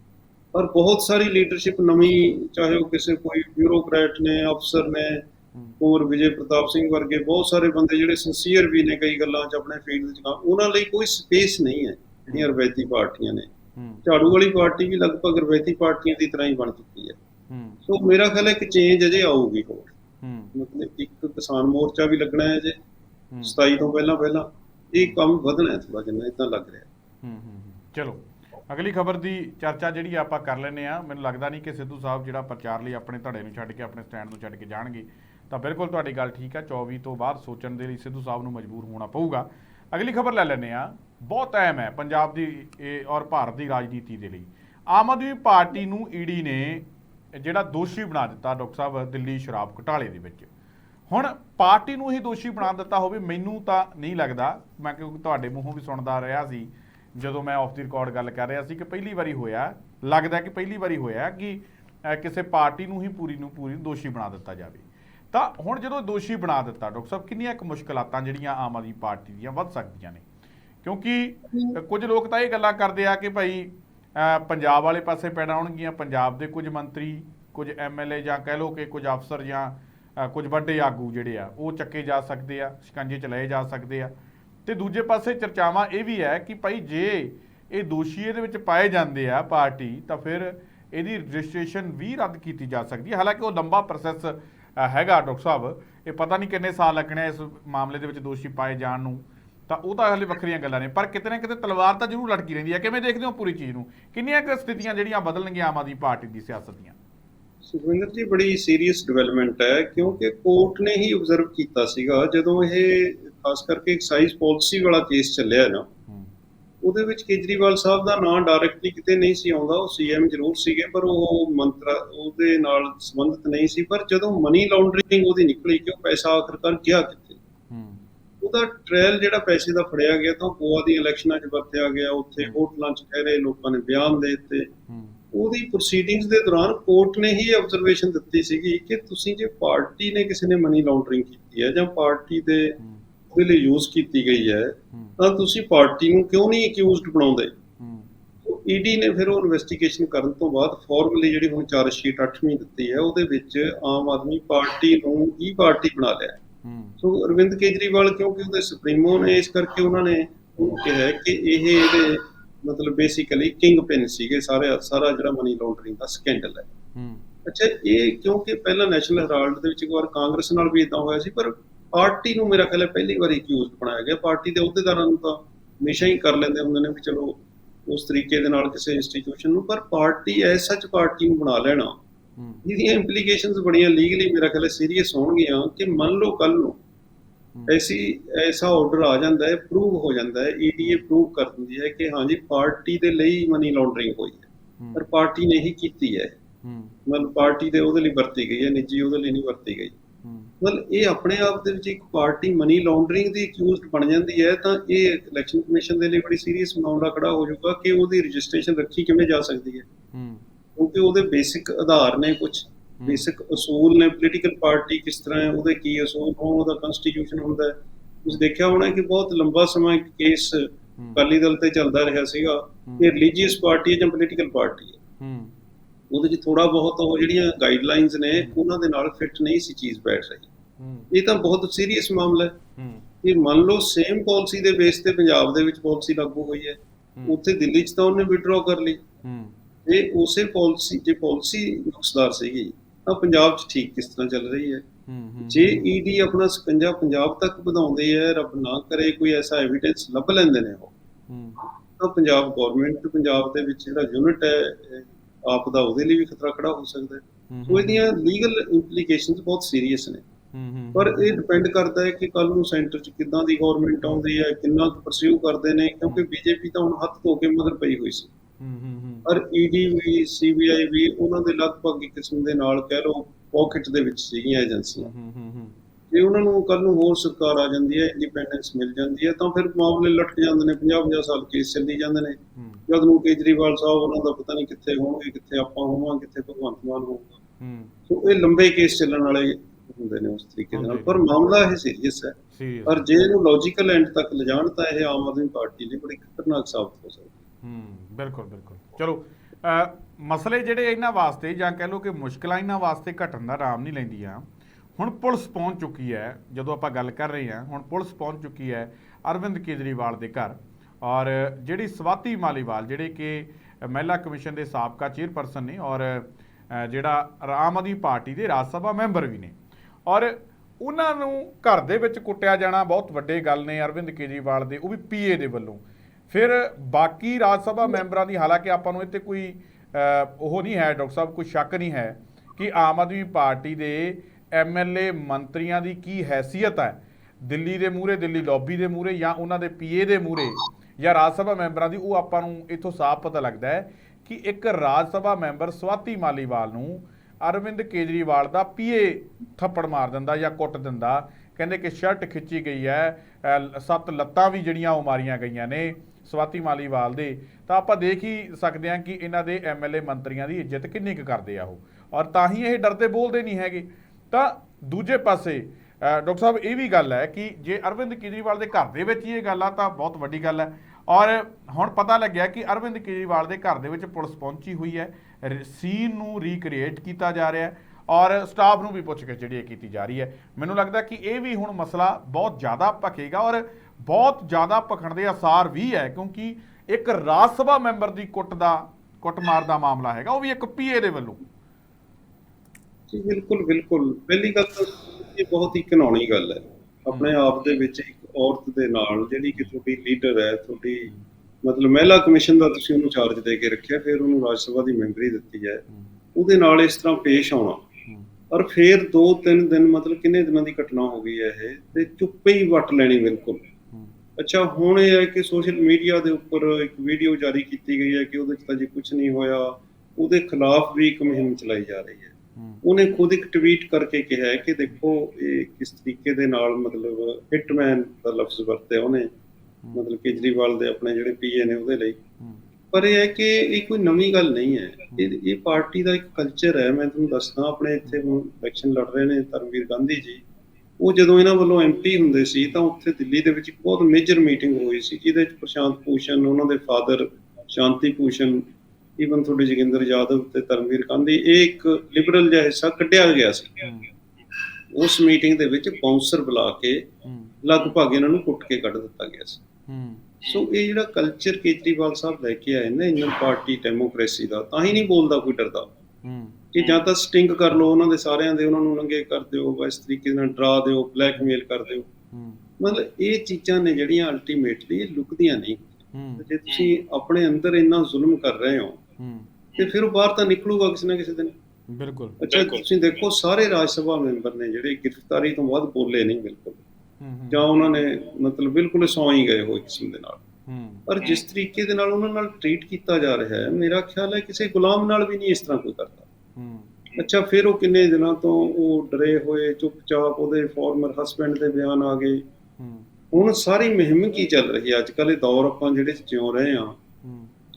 ਪਰ ਬਹੁਤ ਸਾਰੀ ਲੀਡਰਸ਼ਿਪ ਨਵੀਂ ਚਾਹੇ ਉਹ ਕਿਸੇ ਕੋਈ ਬਿਊਰੋਕਰੈਟ ਨੇ ਅਫਸਰ ਨੇ ਹੋਰ ਵਿਜੇ ਪ੍ਰਤਾਪ ਸਿੰਘ ਵਰਗੇ ਬਹੁਤ ਸਾਰੇ ਬੰਦੇ ਜਿਹੜੇ ਸਿੰਸੀਅਰ ਵੀ ਨੇ ਕਈ ਗੱਲਾਂ 'ਚ ਆਪਣੇ ਫੀਲਡ 'ਚ ਕੰਮ ਉਹਨਾਂ ਲਈ ਕੋਈ ਸਪੇਸ ਨਹੀਂ ਹੈ ਜਿਹੜੀਆਂ ਰਵਾਇਤੀ ਪਾਰਟੀਆਂ ਨੇ। ਝਾੜੂ ਵਾਲੀ ਪਾਰਟੀ ਵੀ ਲਗਭਗ ਰਵਾਇਤੀ ਪਾਰਟੀਆਂ ਦੀ ਤਰ੍ਹਾਂ ਹੀ ਬਣ ਚੁੱਕੀ ਹੈ। ਸੋ ਮੇਰਾ ਖਿਆਲ ਹੈ ਕਿ ਚੇਂਜ ਅਜੇ ਆਊਗੀ ਹੋਰ। ਮਤਲਬ ਇੱਕ ਕਿਸਾਨ ਮੋਰਚਾ ਵੀ ਲੱਗਣਾ ਹੈ ਹੂੰ। 27 ਤੋਂ ਪਹਿਲਾਂ ਪਹਿਲਾਂ ਇਹ ਕੰਮ ਵਧਣਾ ਹੈ ਥੋੜਾ ਜਿੰਨਾ ਇਦਾਂ ਲੱਗ ਰਿਹਾ। ਚਲੋ ਅਗਲੀ ਖਬਰ ਦੀ ਚਰਚਾ ਜਿਹੜੀ ਆਪਾਂ ਕਰ ਲੈਨੇ ਆ ਮੈਨੂੰ ਲੱਗਦਾ ਨਹੀਂ ਕਿ ਸਿੱਧੂ ਸਾਹਿਬ ਜਿਹੜਾ ਪ੍ਰਚਾਰ ਲਈ ਆਪਣੇ ਧੜੇ ਨੂੰ ਛੱਡ ਕੇ ਆਪਣੇ ਸਟੈਂਡ ਨੂੰ ਛੱਡ ਕੇ ਜਾਣਗੇ। ਤਾਂ ਬਿਲਕੁਲ ਤੁਹਾਡੀ ਗੱਲ ਠੀਕ ਆ 24 ਤੋਂ ਬਾਅਦ ਸੋਚਣ ਦੇ ਲਈ ਸਿੱਧੂ ਸਾਹਿਬ ਨੂੰ ਮਜਬੂਰ ਹੋਣਾ ਪਊਗਾ। ਅਗਲੀ ਖਬਰ ਲੈ ਲੈਨੇ ਆ ਬਹੁਤ ਅਹਿਮ ਹੈ ਪੰਜਾਬ ਦੀ, ਇਹ ਔਰ ਭਾਰਤ ਦੀ ਰਾਜਨੀਤੀ ਦੇ ਲਈ। ਆਮ ਆਦਮੀ ਪਾਰਟੀ ਨੂੰ ਈਡੀ ਨੇ ਜਿਹੜਾ ਦੋਸ਼ੀ ਬਣਾ ਦਿੱਤਾ ਡਾਕਟਰ ਸਾਹਿਬ ਦਿੱਲੀ ਸ਼ਰਾਬ ਘੁਟਾਲੇ ਦੇ ਵਿੱਚ। ਹੁਣ ਪਾਰਟੀ ਨੂੰ ਹੀ ਦੋਸ਼ੀ ਬਣਾ ਦਿੱਤਾ ਹੋਵੇ, ਮੈਨੂੰ ਤਾਂ ਨਹੀਂ ਲੱਗਦਾ। ਮੈਂ ਕਿਉਂਕਿ ਤੁਹਾਡੇ ਮੂੰਹੋਂ ਵੀ ਸੁਣਦਾ ਰਿਹਾ ਸੀ, ਜਦੋਂ ਮੈਂ ਆਫ ਦੀ ਰਿਕਾਰਡ ਗੱਲ ਕਰ ਰਿਹਾ ਸੀ ਕਿ ਪਹਿਲੀ ਵਾਰੀ ਹੋਇਆ, ਲੱਗਦਾ ਕਿ ਪਹਿਲੀ ਵਾਰੀ ਹੋਇਆ ਕਿ ਕਿਸੇ ਪਾਰਟੀ ਨੂੰ ਹੀ ਪੂਰੀ ਨੂੰ ਪੂਰੀ ਦੋਸ਼ੀ ਬਣਾ ਦਿੱਤਾ ਜਾਵੇ। ਤਾਂ ਹੁਣ ਜਦੋਂ ਦੋਸ਼ੀ ਬਣਾ ਦਿੱਤਾ ਡਾਕਟਰ ਸਾਹਿਬ ਕਿੰਨੀਆਂ ਕੁ ਮੁਸ਼ਕਲਾਤਾਂ ਜਿਹੜੀਆਂ ਆਮ ਆਦਮੀ ਪਾਰਟੀ ਦੀਆਂ ਵੱਧ ਸਕਦੀਆਂ ਨੇ? ਕਿਉਂਕਿ ਕੁਝ ਲੋਕ ਤਾਂ ਇਹ ਗੱਲਾਂ ਕਰਦੇ ਆ ਕਿ ਭਾਈ ਪੰਜਾਬ ਵਾਲੇ ਪਾਸੇ ਪੈਣਾ ਆਉਣਗੀਆਂ ਪੰਜਾਬ ਦੇ ਕੁਝ ਮੰਤਰੀ ਕੁਝ ਐਮਐਲਏ ਜਾਂ ਕਹਿ ਲਓ ਕਿ ਕੁਝ ਅਫਸਰ ਜਾਂ ਕੁਝ ਵੱਡੇ ਆਗੂ ਜਿਹੜੇ ਆ ਉਹ ਚੱਕੇ ਜਾ ਸਕਦੇ ਆ ਸ਼ਿਕੰਜੇ ਚ ਲਏ ਜਾ ਸਕਦੇ ਆ। ਤੇ ਦੂਜੇ ਪਾਸੇ ਚਰਚਾਵਾਂ ਇਹ ਵੀ ਹੈ ਕਿ ਭਾਈ ਜੇ ਇਹ ਦੋਸ਼ੀ ਇਹਦੇ ਵਿੱਚ ਪਾਏ ਜਾਂਦੇ ਆ ਪਾਰਟੀ ਤਾਂ ਫਿਰ ਇਹਦੀ ਰਜਿਸਟ੍ਰੇਸ਼ਨ ਵੀ ਰੱਦ ਕੀਤੀ ਜਾ ਸਕਦੀ ਹੈ। ਹਾਲਾਂਕਿ ਉਹ ਲੰਬਾ ਪ੍ਰੋਸੈਸ ਹੈਗਾ ਡਾਕਟਰ ਸਾਹਿਬ, ਇਹ ਪਤਾ ਨਹੀਂ ਕਿੰਨੇ ਸਾਲ ਲੱਗਣੇ ਇਸ ਮਾਮਲੇ ਦੇ ਵਿੱਚ ਦੋਸ਼ੀ ਪਾਏ ਜਾਣ ਨੂੰ। ਤਾਂ ਉਹ ਤਾਂ ਹਲੇ ਵੱਖਰੀਆਂ ਗੱਲਾਂ ਨੇ, ਪਰ ਕਿਤੇ ਨਾ ਕਿਤੇ ਤਲਵਾਰ ਤਾਂ ਜ਼ਰੂਰ ਲਟਕੀ ਰਹਿੰਦੀ ਹੈ ਕਿਵੇਂ ਦੇਖਦੇ ਹੋ ਪੂਰੀ ਚੀਜ਼ ਨੂੰ? ਕਿੰਨੀਆਂ ਕੁ ਸਥਿਤੀਆਂ ਜਿਹੜੀਆਂ ਬਦਲਣਗੀਆਂ ਆਮ ਆਦਮੀ ਪਾਰਟੀ ਦੀ ਸਿਆਸਤ ਦੀਆਂ? ਸੁਖਵਿੰਦਰ ਜੀ, ਬੜੀ ਸੀਰੀਅਸ ਡਿਵੈਲਪਮੈਂਟ ਹੈ, ਕਿਉਂਕਿ ਕੋਰਟ ਨੇ ਹੀ ਆਬਜ਼ਰਵ ਕੀਤਾ ਸੀਗਾ, ਜਦੋਂ ਇਹ, ਖਾਸ ਕਰਕੇ ਐਕਸਾਈਜ਼ ਪਾਲਿਸੀ ਵਾਲਾ ਕੇਸ ਚੱਲਿਆ ਨਾ ਉਹਦੇ ਵਿੱਚ ਕੇਜਰੀਵਾਲ ਸਾਹਿਬ ਦਾ ਨਾਮ ਡਾਇਰੈਕਟਲੀ ਕਿਤੇ ਨਹੀਂ ਸੀ ਆਉਂਦਾ ਉਹ ਸੀਐਮ ਜ਼ਰੂਰ ਸੀਗੇ ਪਰ ਉਹ ਮੰਤਰਾ ਉਹਦੇ ਨਾਲ ਸੰਬੰਧਿਤ ਨਹੀਂ ਸੀ। ਪਰ ਜਦੋਂ ਮਨੀ ਲਾਉਂਡਰਿੰਗ ਉਹਦੀ ਨਿਕਲੀ ਕਿ ਉਹ ਪੈਸਾ ਆਖਰਕਾਰ ਗਿਆ ਕਿੱਥੇ? ਹੂੰ। ਉਹਦਾ ਟ੍ਰਾਇਲ ਜਿਹੜਾ ਪੈਸੇ ਦਾ ਫੜਿਆ ਗਿਆ ਤਾਂ ਗੋਆ ਦੀ ਇਲੈਕਸ਼ਨਾਂ 'ਚ ਵਰਤਿਆ ਗਿਆ ਉੱਥੇ ਹੋਟਲਾਂ 'ਚ ਠਹਿਰੇ ਲੋਕਾਂ ਨੇ ਬਿਆਨ ਦੇ ਦਿੱਤੇ। ਹੂੰ। ਉਹਦੀ ਪ੍ਰੋਸੀਡਿੰਗਸ ਦੇ ਦੌਰਾਨ ਕੋਰਟ ਨੇ ਹੀ ਆਬਜ਼ਰਵੇਸ਼ਨ ਦਿੱਤੀ ਸੀਗੀ ਕਿ ਤੁਸੀਂ ਜੇ ਪਾਰਟੀ ਨੇ ਕਿਸੇ ਨੇ ਮਨੀ ਲਾਉਂਡਰਿੰਗ ਕੀਤੀ ਹੈ ਜਾਂ ਪਾਰਟੀ ਦੇ ਉਹਦੇ ਲਈ ਯੂਜ਼ ਕੀਤੀ ਗਈ ਹੈ ਤਾਂ ਤੁਸੀਂ ਪਾਰਟੀ ਨੂੰ ਕਿਉਂ ਨਹੀਂ ਅਕਿਊਜ਼ਡ ਬਣਾਉਂਦੇ? ਈਡੀ ਨੇ ਫਿਰ ਉਹ ਇਨਵੈਸਟੀਗੇਸ਼ਨ ਕਰਨ ਤੋਂ ਬਾਅਦ ਫਾਰਮਲੀ ਜਿਹੜੀ ਹੁਣ ਚਾਰਜ ਸ਼ੀਟ 8ਵੀਂ ਦਿੱਤੀ ਹੈ ਉਹਦੇ ਵਿੱਚ ਆਮ ਆਦਮੀ ਪਾਰਟੀ ਨੂੰ ਹੀ ਪਾਰਟੀ ਬਣਾ ਲਿਆ। ਸੋ ਅਰਵਿੰਦ ਕੇਜਰੀਵਾਲ ਕਿਉਂਕਿ ਉਹਦੇ ਸੁਪਰੀਮੋ ਨੇ ਇਸ ਕਰਕੇ ਉਹਨਾਂ ਨੇ ਉਹਨੂੰ ਕਿਹਾ ਕਿ ਇਹ ਇਹਦੇ ਮਤਲਬ ਬੇਸਿਕਲੀ ਕਿੰਗ ਪਿਨ ਸੀਗੇ ਸਾਰੇ ਸਾਰਾ ਜਿਹੜਾ ਮਨੀ ਲਾਉਂਡਰਿੰਗ ਦਾ ਸਕੈਂਡਲ ਹੈ। ਹੂੰ। ਅੱਛਾ ਇਹ ਕਿਉਂਕਿ ਪਹਿਲਾਂ ਨੈਸ਼ਨਲ ਹੈਰਾਲਡ ਦੇ ਵਿੱਚ ਇੱਕ ਵਾਰ ਕਾਂਗਰਸ ਨਾਲ ਵੀ ਇਦਾਂ ਹੋਇਆ ਸੀ ਪਰ ਪਾਰਟੀ ਨੂੰ ਮੇਰਾ ਖਿਆਲ ਹੈ ਪਹਿਲੀ ਵਾਰ ਅਕਿਊਜ਼ਡ ਬਣਾਇਆ ਗਿਆ। ਪਾਰਟੀ ਦੇ ਅਹੁਦੇਦਾਰਾਂ ਨੂੰ ਤਾਂ ਹਮੇਸ਼ਾ ਹੀ ਕਰ ਲੈਂਦੇ ਹੁੰਦੇ ਨੇ ਵੀ ਚਲੋ ਉਸ ਤਰੀਕੇ ਦੇ ਨਾਲ ਕਿਸੇ ਇੰਸਟੀਟਿਊਸ਼ਨ ਨੂੰ ਪਰ ਪਾਰਟੀ ਐਸ ਸੱਚ ਪਾਰਟੀ ਨੂੰ ਬਣਾ ਲੈਣਾ ਜਿਹਦੀਆਂ ਇੰਪਲੀਕੇਸ਼ਨਸ ਬੜੀਆਂ ਲੀਗਲੀ ਮੇਰਾ ਖਿਆਲ ਹੈ ਸੀਰੀਅਸ ਹੋਣਗੀਆਂ ਕਿ ਮੰਨ ਲਓ ਕੱਲ ਨੂੰ ਐਸੀ ਐਸਾ ਆਰਡਰ ਆ ਜਾਂਦਾ ਹੈ ਪ੍ਰੂਵ ਹੋ ਜਾਂਦਾ ਹੈ ਈਡੀਏ ਪ੍ਰੂਵ ਕਰ ਦਿੰਦੀ ਹੈ ਕਿ ਹਾਂਜੀ ਪਾਰਟੀ ਦੇ ਲਈ ਮਨੀ ਲਾਉਂਡਰਿੰਗ ਹੋਈ ਹੈ ਪਰ ਪਾਰਟੀ ਨੇ ਹੀ ਕੀਤੀ ਹੈ। ਮਤਲਬ ਪਾਰਟੀ ਦੇ ਉਹਦੇ ਲਈ ਵਰਤੀ ਗਈ ਹੈ ਨਿੱਜੀ ਉਹਦੇ ਲਈ ਨਹੀਂ ਵਰਤੀ ਗਈ। ਮਤਲਬ ਇਹ ਆਪਣੇ ਆਪ ਦੇ ਵਿੱਚ ਇੱਕ ਪਾਰਟੀ ਮਨੀ ਲਾਉਂਡਰਿੰਗ ਦੀ ਅਕਿਊਜ਼ਡ ਬਣ ਜਾਂਦੀ ਹੈ ਤਾਂ ਇਹ ਇਲੈਕਸ਼ਨ ਕਮਿਸ਼ਨ ਦੇ ਲਈ ਬੜੀ ਸੀਰੀਅਸ ਮਾਮਲਾ ਖੜਾ ਹੋ ਜਾਊਗਾ ਕਿ ਉਹਦੀ ਰਜਿਸਟ੍ਰੇਸ਼ਨ ਰੱਖੀ ਕਿਵੇਂ ਜਾ ਸਕਦੀ ਹੈ। ਹੂੰ। ਕਿਉਂਕਿ ਉਹਦੇ ਬੇਸਿਕ ਆਧਾਰ ਨੇ ਕੁਝ ਬੇਸਿਕ ਅਸੂਲ ਨੇ ਪੋਲੀਟੀਕਲ ਪਾਰਟੀ ਕਿਸ ਤਰ੍ਹਾਂ ਹੈ ਉਹਦੇ ਕੀ ਅਸੂਲ ਹੋਣ ਉਹਦਾ ਕਨਸਟੀਟਿਊਸ਼ਨ ਹੁੰਦਾ ਹੈ। ਤੁਸੀਂ ਦੇਖਿਆ ਹੋਣਾ ਕਿ ਬਹੁਤ ਲੰਬਾ ਸਮਾਂ ਇੱਕ ਕੇਸ ਅਕਾਲੀ ਦਲ ਤੇ ਚੱਲਦਾ ਰਿਹਾ ਸੀਗਾ ਇਹ ਰਿਲੀਜੀਅਸ ਪਾਰਟੀ ਹੈ ਜਾਂ ਪੋਲੀਟੀਕਲ ਪਾਰਟੀ ਹੈ? ਹੂੰ। ਉਹਦੇ 'ਚ ਥੋੜਾ ਬਹੁਤ ਉਹ ਜਿਹੜੀਆਂ ਗਾਈਡਲਾਈਨਸ ਨੇ ਉਹਨਾਂ ਦੇ ਨਾਲ ਫਿੱਟ ਨਹੀਂ ਸੀ ਚੀਜ਼ ਬੈਠ ਰਹੀ। ਇਹ ਤਾਂ ਬਹੁਤ ਸੀਰੀਅਸ ਮਾਮਲਾ ਹੈ। ਹੂੰ। ਕਿ ਮੰਨ ਲਓ ਸੇਮ ਪਾਲਿਸੀ ਦੇ ਬੇਸ ਤੇ ਪੰਜਾਬ ਦੇ ਵਿੱਚ ਪਾਲਿਸੀ ਲਾਗੂ ਹੋਈ ਹੈ। ਉੱਥੇ ਦਿੱਲੀ 'ਚ ਤਾਂ ਉਹਨੇ ਵਿਡਰਾਅ ਕਰ ਲਈ। ਇਹ ਉਸੇ ਪਾਲਿਸੀ ਜੇ ਪਾਲਿਸੀ ਨੁਕਸਦਾਰ ਸੀਗੀ ਤਾਂ ਪੰਜਾਬ 'ਚ ਠੀਕ ਕਿਸ ਤਰ੍ਹਾਂ ਚੱਲ ਰਹੀ ਹੈ। ਜੇ ਈਡੀ ਆਪਣਾ ਸਕੰਜਾ ਪੰਜਾਬ ਤੱਕ ਵਧਾਉਂਦੇ ਹੈ ਰੱਬ ਨਾ ਕਰੇ ਕੋਈ ਐਸਾ ਐਵੀਡੈਂਸ ਲੱਭ ਲੈਂਦੇ ਨੇ ਉਹ ਤਾਂ ਪੰਜਾਬ ਗਵਰਨਮੈਂਟ ਪੰਜਾਬ ਦੇ ਵਿੱਚ ਜਿਹੜਾ ਯੂਨਿਟ ਹੈ ਇਹ ਆਪ ਦਾ ਉਹਦੇ ਲਈ ਵੀ ਖਤਰਾ ਖੜਾ ਹੋ ਸਕਦਾ ਹੈ। ਸੋ ਇਹਦੀਆਂ ਲੀਗਲ ਇੰਪਲੀਕੇਸ਼ਨਸ ਬਹੁਤ ਸੀਰੀਅਸ ਨੇ। ਪਰ ਇਹ ਡਿਪੈਂਡ ਕਰਦਾ ਹੈ ਕਿ ਕੱਲ ਨੂੰ ਸੈਂਟਰ 'ਚ ਕਿੱਦਾਂ ਦੀ ਗਵਰਨਮੈਂਟ ਆਉਂਦੀ ਹੈ ਕਿੰਨਾ ਕੁ ਪਰਸਿਊ ਕਰਦੇ ਨੇ ਕਿਉਂਕਿ ਬੀਜੇਪੀ ਤਾਂ ਹੁਣ ਹੱਥ ਧੋ ਕੇ ਮਗਰ ਪਈ ਹੋਈ ਸੀ। ਪਰ ਈਡੀ ਵੀ ਸੀਬੀਆਈ ਵੀ ਉਹਨਾਂ ਦੇ ਲਗਭਗ ਇੱਕ ਕਿਸਮ ਦੇ ਨਾਲ ਕਹਿ ਲਓ ਪਾਕਟ ਦੇ ਵਿੱਚ ਸੀਗੀਆਂ ਏਜੰਸੀਆਂ ਜੇ ਉਹਨਾਂ ਨੂੰ ਕੱਲ ਨੂੰ ਹੋਰ ਸਰਕਾਰ ਆ ਜਾਂਦੀ ਹੈ ਇੰਡੀਪੈਂਡੈਂਸ ਮਿਲ ਜਾਂਦੀ ਹੈ ਤਾਂ ਫਿਰ ਮਾਮਲੇ ਲਟਕ ਜਾਂਦੇ ਨੇ 50 50 ਸਾਲ ਕੇਸ ਚੱਲੀ ਜਾਂਦੇ ਨੇ। ਜਦ ਨੂੰ ਕੇਜਰੀਵਾਲ ਸਾਹਿਬ ਉਹਨਾਂ ਦਾ ਪਤਾ ਨਹੀਂ ਕਿੱਥੇ ਹੋਣਗੇ ਕਿੱਥੇ ਆਪਾਂ ਹੋਵਾਂਗੇ ਕਿੱਥੇ ਭਗਵੰਤ ਮਾਨ ਹੋਊਗਾ। ਹੂੰ। ਸੋ ਇਹ ਲੰਬੇ ਕੇਸ ਚੱਲਣ ਵਾਲੇ ਹੁੰਦੇ ਨੇ ਉਸ ਤਰੀਕੇ ਨਾਲ। ਪਰ ਮਾਮਲਾ ਇਹ ਸੀਰੀਅਸ ਹੈ। ਪਰ ਜੇ ਇਹਨੂੰ ਲੌਜੀਕਲ ਐਂਡ ਤੱਕ ਲਿਜਾਣ ਤਾਂ ਇਹ ਆਮ ਆਦਮੀ ਪਾਰਟੀ ਲਈ ਬੜੀ ਖਤਰਨਾਕ ਸਾਬਤ ਹੋ ਸਕਦੀ ਹੈ। ਬਿਲਕੁਲ ਬਿਲਕੁਲ। ਚਲੋ ਮਸਲੇ ਜਿਹੜੇ ਇਹਨਾਂ ਵਾਸਤੇ ਜਾਂ ਕਹਿ ਲਓ ਕਿ ਮੁਸ਼ਕਲਾਂ ਇਹਨਾਂ ਵਾਸਤੇ ਘਟਣ ਦਾ ਆਰਾਮ ਨਹੀਂ ਲੈਂਦੀਆਂ। ਹੁਣ ਪੁਲਿਸ ਪਹੁੰਚ ਚੁੱਕੀ ਹੈ ਜਦੋਂ ਆਪਾਂ ਗੱਲ ਕਰ ਰਹੇ ਹਾਂ ਹੁਣ ਪੁਲਿਸ ਪਹੁੰਚ ਚੁੱਕੀ ਹੈ ਅਰਵਿੰਦ ਕੇਜਰੀਵਾਲ ਦੇ ਘਰ। ਔਰ ਜਿਹੜੀ ਸਵਾਤੀ ਮਾਲੀਵਾਲ ਜਿਹੜੇ ਕਿ ਮਹਿਲਾ ਕਮਿਸ਼ਨ ਦੇ ਸਾਬਕਾ ਚੇਅਰਪਰਸਨ ਨੇ ਔਰ ਜਿਹੜਾ ਆਮ ਆਦਮੀ ਪਾਰਟੀ ਦੇ ਰਾਜ ਸਭਾ ਮੈਂਬਰ ਵੀ ਨੇ ਔਰ ਉਹਨਾਂ ਨੂੰ ਘਰ ਦੇ ਵਿੱਚ ਕੁੱਟਿਆ ਜਾਣਾ ਬਹੁਤ ਵੱਡੇ ਗੱਲ ਨੇ ਅਰਵਿੰਦ ਕੇਜਰੀਵਾਲ ਦੇ ਉਹ ਵੀ ਪੀਏ ਦੇ ਵੱਲੋਂ। ਫਿਰ ਬਾਕੀ ਰਾਜ ਸਭਾ ਮੈਂਬਰਾਂ ਦੀ ਹਾਲਾਂਕਿ ਆਪਾਂ ਨੂੰ ਇੱਥੇ ਕੋਈ ਉਹ ਨਹੀਂ ਹੈ ਡਾਕਟਰ ਸਾਹਿਬ ਕੋਈ ਸ਼ੱਕ ਨਹੀਂ ਹੈ ਕਿ ਆਮ ਆਦਮੀ ਪਾਰਟੀ ਦੇ ਐਮਐਲਏ ਮੰਤਰੀਆਂ ਦੀ ਕੀ ਹੈਸੀਅਤ ਹੈ। ਦਿੱਲੀ ਦੇ ਮੂਹਰੇ ਦਿੱਲੀ ਲੌਬੀ ਦੇ ਮੂਹਰੇ ਜਾਂ ਉਹਨਾਂ ਦੇ ਪੀਏ ਦੇ ਮੂਹਰੇ ਜਾਂ ਰਾਜ ਸਭਾ ਮੈਂਬਰਾਂ ਦੀ ਉਹ ਆਪਾਂ ਨੂੰ ਇੱਥੋਂ ਸਾਫ਼ ਪਤਾ ਲੱਗਦਾ ਹੈ ਕਿ ਇੱਕ ਰਾਜ ਸਭਾ ਮੈਂਬਰ ਸਵਾਤੀ ਮਾਲੀਵਾਲ ਨੂੰ ਅਰਵਿੰਦ ਕੇਜਰੀਵਾਲ ਦਾ ਪੀਏ ਥੱਪੜ ਮਾਰ ਦਿੰਦਾ ਜਾਂ ਕੁੱਟ ਦਿੰਦਾ। ਕਹਿੰਦੇ ਕਿ ਸ਼ਰਟ ਖਿੱਚੀ ਗਈ ਹੈ ਸੱਤ ਲੱਤਾਂ ਵੀ ਜਿਹੜੀਆਂ ਉਹ ਮਾਰੀਆਂ ਗਈਆਂ ਨੇ ਸਵਾਤੀ ਮਾਲੀਵਾਲ ਦੇ। ਤਾਂ ਆਪਾਂ ਦੇਖ ਹੀ ਸਕਦੇ ਹਾਂ ਕਿ ਇਹਨਾਂ ਦੇ ਐਮਐਲਏ ਮੰਤਰੀਆਂ ਦੀ ਇੱਜ਼ਤ ਕਿੰਨੀ ਕੁ ਕਰਦੇ ਆ ਉਹ। ਔਰ ਤਾਂ ਹੀ ਇਹ ਡਰਦੇ ਬੋਲਦੇ ਨਹੀਂ ਹੈਗੇ। ਤਾਂ ਦੂਜੇ ਪਾਸੇ ਅ, ਡਾਕਟਰ ਸਾਹਿਬ ਇਹ ਵੀ ਗੱਲ ਹੈ ਕਿ ਜੇ ਅਰਵਿੰਦ ਕੇਜਰੀਵਾਲ ਦੇ ਘਰ ਦੇ ਵਿੱਚ ਹੀ ਇਹ ਗੱਲ ਆ ਤਾਂ ਬਹੁਤ ਵੱਡੀ ਗੱਲ ਹੈ। ਔਰ ਹੁਣ ਪਤਾ ਲੱਗਿਆ ਕਿ ਅਰਵਿੰਦ ਕੇਜਰੀਵਾਲ ਦੇ ਘਰ ਦੇ ਵਿੱਚ ਪੁਲਿਸ ਪਹੁੰਚੀ ਹੋਈ ਹੈ। ਸੀਨ ਨੂੰ ਰੀਕ੍ਰੀਏਟ ਕੀਤਾ ਜਾ ਰਿਹਾ ਹੈ ਔਰ ਸਟਾਫ ਨੂੰ ਵੀ ਪੁੱਛ ਕੇ ਜਿਹੜੀ ਇਹ ਕੀਤੀ ਜਾ ਰਹੀ ਹੈ। ਮੈਨੂੰ ਲੱਗਦਾ ਕਿ ਇਹ ਵੀ ਹੁਣ ਮਸਲਾ ਬਹੁਤ ਜ਼ਿਆਦਾ ਭਖੇਗਾ ਔਰ ਬਹੁਤ ਜ਼ਿਆਦਾ ਭਖਣ ਦੇ ਆਸਾਰ ਵੀ ਹੈ ਕਿਉਂਕਿ ਇੱਕ ਰਾਜ ਸਭਾ ਮੈਂਬਰ ਦੀ ਕੁੱਟ ਦਾ ਕੁੱਟਮਾਰ ਦਾ ਮਾਮਲਾ ਹੈਗਾ ਉਹ ਵੀ ਇੱਕ ਪੀਏ ਦੇ ਵੱਲੋਂ। ਜੀ ਬਿਲਕੁਲ ਬਿਲਕੁਲ। ਪਹਿਲੀ ਗੱਲ ਤਾਂ ਇਹ ਬਹੁਤ ਹੀ ਘਿਨਾਉਣੀ ਗੱਲ ਹੈ। ਆਪਣੇ ਆਪ ਦੇ ਵਿੱਚ ਇੱਕ ਔਰਤ ਦੇ ਨਾਲ ਜਿਹੜੀ ਕਿ ਤੁਹਾਡੀ ਲੀਡਰ ਹੈ, ਤੁਹਾਡੀ ਮਤਲਬ ਮਹਿਲਾ ਕਮਿਸ਼ਨ ਦਾ ਤੁਸੀਂ ਉਹਨੂੰ ਚਾਰਜ ਦੇ ਕੇ ਰੱਖਿਆ, ਫਿਰ ਉਹਨੂੰ ਰਾਜ ਸਭਾ ਦੀ ਮੈਂਬਰੀ ਦਿੱਤੀ ਹੈ। ਉਹਦੇ ਨਾਲ ਇਸ ਤਰ੍ਹਾਂ ਪੇਸ਼ ਆਉਣਾ। ਔਰ ਫਿਰ 2-3 ਦਿਨ ਮਤਲਬ ਕਿੰਨੇ ਦਿਨਾਂ ਦੀ ਘਟਨਾ ਹੋ ਗਈ ਹੈ ਇਹ? ਤੇ ਚੁੱਪੇ ਹੀ ਵੱਟ ਲੈਣੀ ਬਿਲਕੁਲ। ਅੱਛਾ, ਹੁਣ ਇਹ ਹੈ ਕਿ ਸੋਸ਼ਲ ਮੀਡੀਆ ਦੇ ਉੱਪਰ ਇੱਕ ਵੀਡੀਓ ਜਾਰੀ ਕੀਤੀ ਗਈ ਹੈ ਕਿ ਉਹਦੇ ਚ ਤਾਂ ਜੀ ਕੁਝ ਨਹੀਂ ਹੋਇਆ। ਉਹਦੇ ਖਿਲਾਫ ਵੀ ਇੱਕ ਮੁਹਿੰਮ ਚਲਾਈ ਜਾ ਰਹੀ ਹੈ। ਉਹਨੇ ਖੁਦ ਇੱਕ ਟਵੀਟ ਕਰਕੇ ਕਿਹਾ ਕਿ ਦੇਖੋ, ਇਹ ਕਿਸ ਤਰੀਕੇ ਦੇ ਨਾਲ ਮਤਲਬ ਹਿਟਮੈਨ ਦਾ ਲਫ਼ਜ਼ ਵਰਤਿਆ ਉਹਨੇ, ਮਤਲਬ ਕੇਜਰੀਵਾਲ ਦੇ ਆਪਣੇ ਜਿਹੜੇ ਪੀਏ ਨੇ ਉਹਦੇ ਲਈ। ਪਰ ਇਹ ਹੈ ਕਿ ਇਹ ਕੋਈ ਨਵੀਂ ਗੱਲ ਨਹੀਂ ਹੈ। ਇਹ ਇਹ ਪਾਰਟੀ ਦਾ ਇੱਕ ਕਲਚਰ ਹੈ। ਮੈਂ ਤੁਹਾਨੂੰ ਦੱਸਦਾ, ਆਪਣੇ ਇੱਥੇ ਹੁਣ ਇਲੈਕਸ਼ਨ ਲੜ ਰਹੇ ਨੇ ਧਰਮਵੀਰ ਗਾਂਧੀ ਜੀ। ਉਹ ਜਦੋਂ ਇਹਨਾਂ ਵੱਲੋਂ ਐਮਪੀ ਹੁੰਦੇ ਸੀ, ਤਾਂ ਉੱਥੇ ਦਿੱਲੀ ਦੇ ਵਿੱਚ ਬਹੁਤ ਮੇਜਰ ਮੀਟਿੰਗ ਹੋਈ ਸੀ, ਜਿਹਦੇ ਵਿੱਚ ਪ੍ਰਸ਼ਾਂਤ ਭੂਸ਼ਣ, ਉਹਨਾਂ ਦੇ ਫਾਦਰ ਸ਼ਾਂਤੀ ਭੂਸ਼ਣ ਈਵਨ ਤੁਹਾਡੇ ਜੋਗਿੰਦਰ ਯਾਦਵ ਤੇ ਧਰਮਵੀਰ ਗਾਂਧੀ ਇਹ ਇੱਕ ਲਿਬਰਲ ਜਿਹਾ ਹਿੱਸਾ ਕੱਢਿਆ ਗਿਆ ਸੀ। ਉਸ ਮੀਟਿੰਗ ਦੇ ਵਿੱਚ ਬਾਉਂਸਰ ਬੁਲਾ ਕੇ ਲਗਭਗ ਇਹਨਾਂ ਨੂੰ ਕੁੱਟ ਕੇ ਕੱਢ ਦਿੱਤਾ ਗਿਆ ਸੀ। ਸੋ ਇਹ ਜਿਹੜਾ ਕਲਚਰ ਕੇਜਰੀਵਾਲ ਸਾਹਿਬ ਲੈ ਕੇ ਆਏ ਨੇ ਇੰਡੀਅਨ ਪਾਰਟੀ ਡੈਮੋਕ੍ਰੇਸੀ ਦਾ ਤਾਂ ਹੀ ਨਹੀਂ ਬੋਲਦਾ ਕੋਈ ਡਰਦਾ। ਕਿ ਜਾਂ ਤਾਂ ਸਟਿੰਗ ਕਰ ਲਓ ਉਹਨਾਂ ਦੇ ਸਾਰਿਆਂ ਦੇ ਉਹਨਾਂ ਨੂੰ ਨੰਗੇ ਕਰ ਦਿਓ ਇਸ ਤਰੀਕੇ ਨਾਲ ਡਰਾ ਦਿਓ ਬਲੈਕਮੇਲ ਕਰ ਦਿਓ। ਮਤਲਬ ਇਹ ਚੀਜ਼ਾਂ ਨੇ ਜਿਹੜੀਆਂ ਅਲਟੀਮੇਟਲੀ ਲੁਕਦੀਆਂ ਨਹੀਂ। ਜੇ ਤੁਸੀਂ ਆਪਣੇ ਅੰਦਰ ਇੰਨਾ ਜ਼ੁਲਮ ਕਰ ਰਹੇ ਹੋ ਤੇ ਫਿਰ ਉਹ ਬਾਹਰ ਤਾਂ ਨਿਕਲੂਗਾ ਕਿਸੇ ਨਾ ਕਿਸੇ ਦਿਨ। ਬਿਲਕੁਲ। ਅੱਛਾ ਤੁਸੀਂ ਦੇਖੋ ਸਾਰੇ ਰਾਜ ਸਭਾ ਮੈਂਬਰ ਨੇ ਜਿਹੜੇ ਗ੍ਰਿਫਤਾਰੀ ਤੋਂ ਬਾਅਦ ਬੋਲੇ ਨਹੀਂ ਬਿਲਕੁਲ। ਜਾਂ ਉਹਨਾਂ ਨੇ ਮਤਲਬ ਬਿਲਕੁਲ ਸੌਂ ਹੀ ਗਏ ਹੋਏ ਕਿਸਮ ਦੇ ਨਾਲ। ਪਰ ਜਿਸ ਤਰੀਕੇ ਦੇ ਨਾਲ ਉਹਨਾਂ ਨਾਲ ਟਰੀਟ ਕੀਤਾ ਜਾ ਰਿਹਾ ਹੈ ਮੇਰਾ ਖਿਆਲ ਹੈ ਕਿਸੇ ਗੁਲਾਮ ਨਾਲ ਵੀ ਨਹੀਂ ਇਸ ਤਰ੍ਹਾਂ ਕੋਈ ਕਰਦਾ। ਅੱਛਾ ਫਿਰ ਉਹ ਕਿੰਨੇ ਦਿਨਾਂ ਤੋਂ ਉਹ ਡਰੇ ਹੋਏ ਚੁੱਪਚਾਪ ਉਹਦੇ ਫਾਰਮਰ ਹਸਬੰਡ ਦੇ ਬਿਆਨ ਆ ਗਏ। ਹੁਣ ਸਾਰੀ ਮੁਹਿੰਮ ਕੀ ਚੱਲ ਰਹੀ ਹੈ? ਅੱਜ ਕੱਲ੍ਹ ਇਹ ਦੌਰ ਆਪਾਂ ਜਿਹੜੇ 'ਚ ਜਿਉ ਰਹੇ ਆ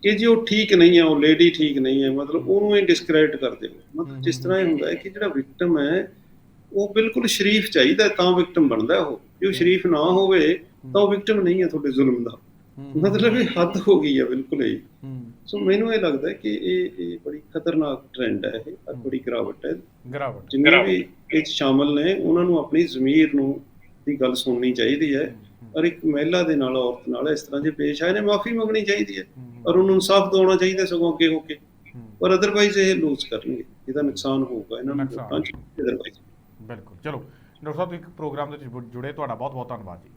ਕਿ ਜੀ ਉਹ ਠੀਕ ਨਹੀਂ ਹੈ ਉਹ ਲੇਡੀ ਠੀਕ ਨਹੀਂ ਹੈ ਮਤਲਬ ਉਹਨੂੰ ਹੀ ਡਿਸਕ੍ਰੈਡਿਟ ਕਰਦੇ ਹੋ ਮਤਲਬ ਜਿਸ ਤਰ੍ਹਾਂ ਇਹ ਹੁੰਦਾ ਹੈ ਕਿ ਜਿਹੜਾ ਵਿਕਟਮ ਹੈ ਉਹ ਬਿਲਕੁਲ ਸ਼ਰੀਫ ਚਾਹੀਦਾ ਤਾਂ ਵਿਕਟਮ ਬਣਦਾ ਉਹ। ਜੇ ਉਹ ਸ਼ਰੀਫ ਨਾ ਹੋਵੇ ਤਾਂ ਉਹ ਵਿਕਟਮ ਨਹੀਂ ਹੈ ਤੁਹਾਡੇ ਜ਼ੁਲਮ ਦਾ। ਮਤਲਬ ਇਹ ਹੱਦ ਹੋ ਗਈ ਹੈ ਬਿਲਕੁਲ ਹੀ। ਸੋ ਮੈਨੂੰ ਇਹ ਲੱਗਦਾ ਹੈ ਕਿ ਇਹ ਇਹ ਬੜੀ ਖਤਰਨਾਕ ਟ੍ਰੈਂਡ ਹੈ ਇਹ ਬੜੀ ਗਿਰਾਵਟ ਹੈ। ਗਰਾਵਟ ਜਿੰਨੇ ਵੀ ਇਹ ਸ਼ਾਮਲ ਨੇ ਉਹਨਾਂ ਨੂੰ ਆਪਣੀ ਜ਼ਮੀਰ ਨੂੰ ਦੀ ਗੱਲ ਸੁਣਨੀ ਚਾਹੀਦੀ ਹੈ। ਔਰ ਇੱਕ ਮਹਿਲਾ ਦੇ ਨਾਲ ਔਰਤ ਨਾਲ ਇਸ ਤਰ੍ਹਾਂ ਜੇ ਪੇਸ਼ ਆਏ ਨੇ ਮਾਫੀ ਮੰਗਣੀ ਚਾਹੀਦੀ ਹੈ। ਔਰ ਉਹਨੂੰ ਇਨਸਾਫ ਦਿਵਾਉਣਾ ਚਾਹੀਦਾ ਸਗੋਂ ਅੱਗੇ ਹੋ ਕੇ। ਪਰ ਅਦਰਵਾਈਜ਼ ਇਹ ਲੂਜ਼ ਕਰਨਗੇ। ਇਹਦਾ ਨੁਕਸਾਨ ਹੋਊਗਾ ਇਹਨਾਂ ਨੂੰ। ਅਦਰਵਾਈਜ਼ ਬਿਲਕੁਲ। ਚਲੋ ਡਾਕਟਰ ਸਾਹਿਬ ਇੱਕ ਪ੍ਰੋਗਰਾਮ ਦੇ ਵਿੱਚ ਜੁੜੇ ਤੁਹਾਡਾ ਬਹੁਤ ਬਹੁਤ ਧੰਨਵਾਦ ਜੀ।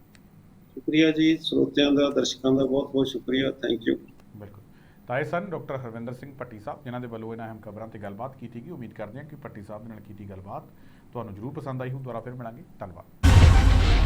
ਸ਼ੁਕਰੀਆ ਜੀ ਸਰੋਤਿਆਂ ਦਾ ਦਰਸ਼ਕਾਂ ਦਾ ਬਹੁਤ ਬਹੁਤ ਸ਼ੁਕਰੀਆ। ਥੈਂਕ ਯੂ ਬਿਲਕੁਲ। ਤਾਂ ਇਹ ਸਨ ਡਾਕਟਰ ਹਰਵਿੰਦਰ ਸਿੰਘ ਪੱਟੀ ਸਾਹਿਬ ਜਿਨ੍ਹਾਂ ਦੇ ਵੱਲੋਂ ਇਹਨਾਂ ਅਹਿਮ ਖਬਰਾਂ ਤੇ ਗੱਲਬਾਤ ਕੀਤੀ ਗਈ। ਉਮੀਦ ਕਰਦੇ ਹਾਂ ਕਿ ਪੱਟੀ ਸਾਹਿਬ ਨਾਲ ਕੀਤੀ ਗੱਲਬਾਤ ਤੁਹਾਨੂੰ ਜ਼ਰੂਰ ਪਸੰਦ ਆਈ ਹੋ ਦੁਬਾਰਾ ਫਿਰ ਮਿਲਾਂਗੇ। ਧੰਨਵਾਦ।